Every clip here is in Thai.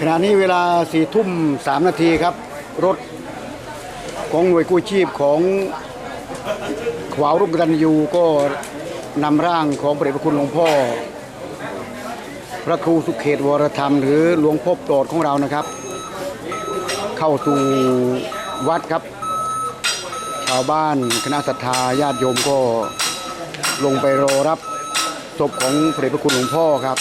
ขณะนี้เวลาสี่ทุ่มสามนาทีครับ รถของหน่วยกู้ชีพของขวาวรุ่งกตันยูก็นำร่างของพระเดชพระคุณหลวงพ่อ พระครูสุเขตวรธรรม หรือหลวงพ่อโปรดของเรานะครับ เข้าสู่วัดครับ ชาวบ้านคณะศรัทธาญาติโยมก็ลงไปรอรับศพของพระเดชพระคุณหลวงพ่อครับ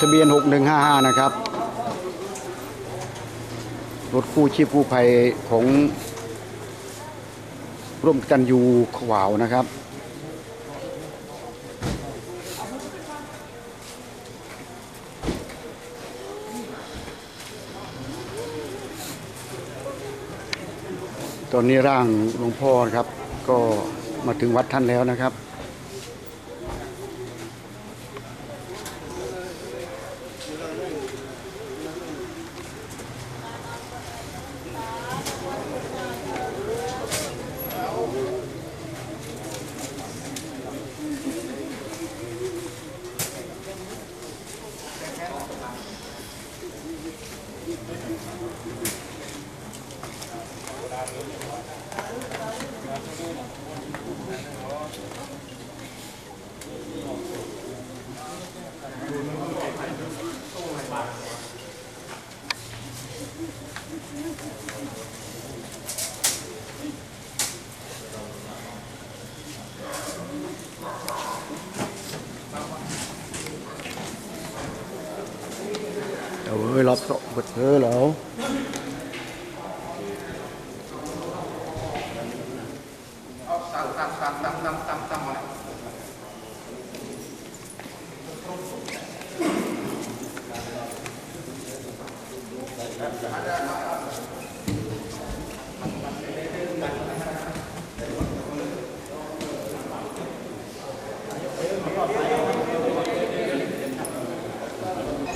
ทะเบียน 6155 นะครับ รถกู้ชีพกู้ภัยของร่วมกันยูขวาวนะครับ ตอนนี้ร่างหลวงพ่อครับ ก็มาถึงวัดท่านแล้วนะครับ เอ้ ยรอบโต๊ะเปิดเผยเหรอ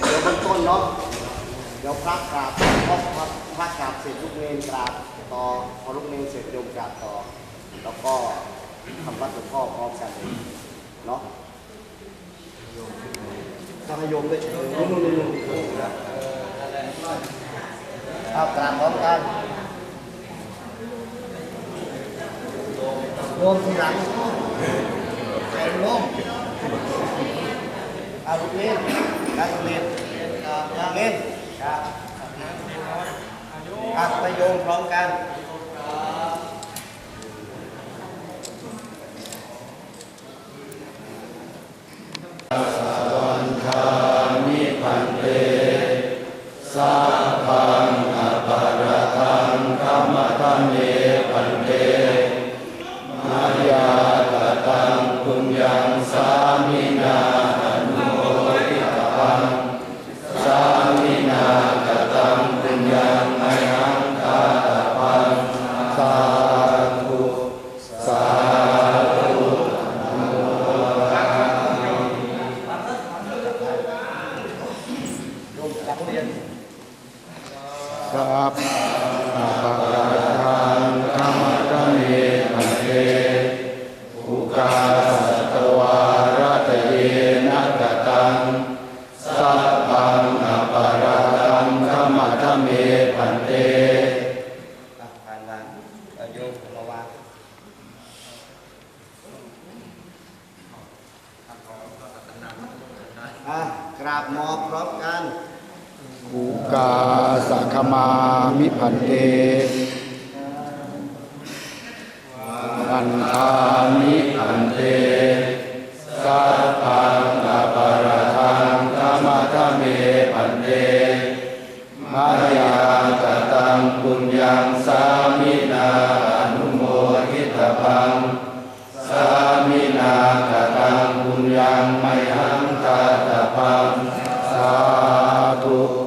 เดี๋ยวเบื้องต้ นเนาะเดี๋ยวพระกราบพอพระพระกราบเสร็จลูกเนรกราบต่อพอลูกเนเสร็จโยมกราบต่อ แล้วก็ทำวัดหลวงพ่อพร้อมกันเลยเนาะทำให้โยมด้วยเออนู่นนู่นนู่นเอากราบพร้อมกันโยมทีหลังใจโยมเอาลูกเนรการลูกเน เนรครับอัดประโยงพร้อมกัน ครับอาปาราคังธรรมะเมพันเตอุกาสัตวารัตเยนะกตังสัพพังอปาราคังธรรมะเมพันเตอะผ่านวางโยมวางอะกราบหมอบพร้อมกัน อุกาสัคมามิพันเตพันธามิพันเตสัพพังอปาราทังธรรมะเมพันเตมายากตังปุญญังสามินาอนุโมทิตพังสามินากตังปุญญังไมหังตาตพังสา ธุ